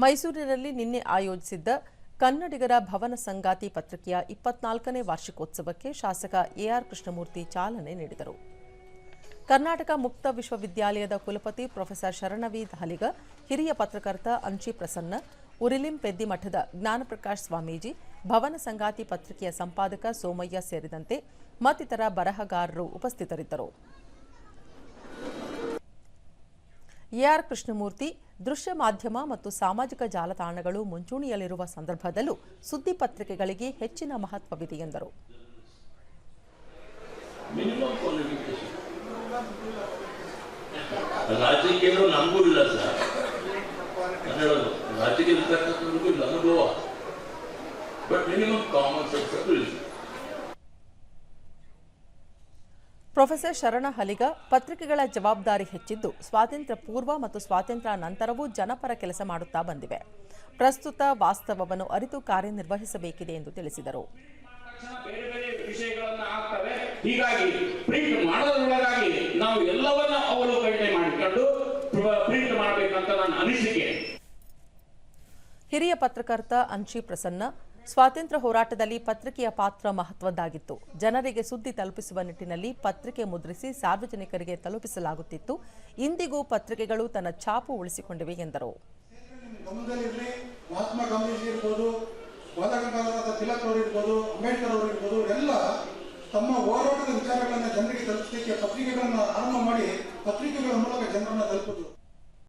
ಮೈಸೂರಿನಲ್ಲಿ ನಿನ್ನೆ ಆಯೋಜಿಸಿದ್ದ ಕನ್ನಡಿಗರ ಭವನ ಸಂಗಾತಿ ಪತ್ರಿಕೆಯ ಇಪ್ಪತ್ನಾಲ್ಕನೇ ವಾರ್ಷಿಕೋತ್ಸವಕ್ಕೆ ಶಾಸಕ ಎಆರ್ ಕೃಷ್ಣಮೂರ್ತಿ ಚಾಲನೆ ನೀಡಿದರು. ಕರ್ನಾಟಕ ಮುಕ್ತ ವಿಶ್ವವಿದ್ಯಾಲಯದ ಕುಲಪತಿ ಪ್ರೊಫೆಸರ್ ಶರಣವಿ ಹಲಿಗ, ಹಿರಿಯ ಪತ್ರಕರ್ತ ಅಂಚಿ ಪ್ರಸನ್ನ, ಉರಿಲಿಂ ಪೆದ್ದಿಮಠದ ಜ್ಞಾನಪ್ರಕಾಶ್ ಸ್ವಾಮೀಜಿ, ಭವನ ಸಂಗಾತಿ ಪತ್ರಿಕೆಯ ಸಂಪಾದಕ ಸೋಮಯ್ಯ ಸೇರಿದಂತೆ ಮತ್ತಿತರ ಬರಹಗಾರರು ಉಪಸ್ಥಿತರಿದ್ದರು. ಎಆರ್ ಕೃಷ್ಣಮೂರ್ತಿ ದೃಶ್ಯ ಮಾಧ್ಯಮ ಮತ್ತು ಸಾಮಾಜಿಕ ಜಾಲತಾಣಗಳು ಮುಂಚೂಣಿಯಲ್ಲಿರುವ ಸಂದರ್ಭದಲ್ಲೂ ಸುದ್ದಿ ಪತ್ರಿಕೆಗಳಿಗೆ ಹೆಚ್ಚಿನ ಮಹತ್ವವಿದೆ ಎಂದರು. ರಾಜಕೀಯ ಪ್ರೊಫೆಸರ್ ಶರಣ ಹಲಿಗ ಪತ್ರಿಕೆಗಳ ಜವಾಬ್ದಾರಿ ಹೆಚ್ಚಿದ್ದು ಸ್ವಾತಂತ್ರ್ಯ ಪೂರ್ವ ಮತ್ತು ಸ್ವಾತಂತ್ರ್ಯ ನಂತರವೂ ಜನಪರ ಕೆಲಸ ಮಾಡುತ್ತಾ ಬಂದಿವೆ. ಪ್ರಸ್ತುತ ವಾಸ್ತವವನ್ನು ಅರಿತು ಕಾರ್ಯನಿರ್ವಹಿಸಬೇಕಿದೆ ಎಂದು ತಿಳಿಸಿದರು. ಬೇರೆ ಬೇರೆ ವಿಷಯಗಳನ್ನ ಆಗ್ತವೆ. ಹೀಗಾಗಿ ಪ್ರಿಂಟ್ ಮಾಡೋದ್ರೊಳಗಾಗಿ ನಾವು ಎಲ್ಲವನ್ನ ಅವಲೋಕನೆ ಮಾಡಿಕೊಂಡು ಪ್ರಿಂಟ್ ಮಾಡಬೇಕಂತ ನನ್ನ ಅನಿಸಿಕೆ. ಹಿರಿಯ ಪತ್ರಕರ್ತ ಅಂಶಿ ಪ್ರಸನ್ನ ಸ್ವಾತಂತ್ರ್ಯ ಹೋರಾಟದಲ್ಲಿ ಪತ್ರಿಕೆಯ ಪಾತ್ರ ಮಹತ್ವದ್ದಾಗಿತ್ತು. ಜನರಿಗೆ ಸುದ್ದಿ ತಲುಪಿಸುವ ನಿಟ್ಟಿನಲ್ಲಿ ಪತ್ರಿಕೆ ಮುದ್ರಿಸಿ ಸಾರ್ವಜನಿಕರಿಗೆ ತಲುಪಿಸಲಾಗುತ್ತಿತ್ತು. ಇಂದಿಗೂ ಪತ್ರಿಕೆಗಳು ತನ್ನ ಛಾಪು ಉಳಿಸಿಕೊಂಡಿವೆ ಎಂದರು. ತಮ್ಮ ಹೋರಾಟದ ವಿಚಾರಗಳನ್ನು ಜನರಿಗೆ ತಲುಪಿಸಲಿಕ್ಕೆ ಪತ್ರಿಕೆಗಳನ್ನು ಆರಂಭ ಮಾಡಿ ಪತ್ರಿಕೆಗಳ ಮೂಲಕ ಜನರನ್ನು ತಲುಪಿದ್ರು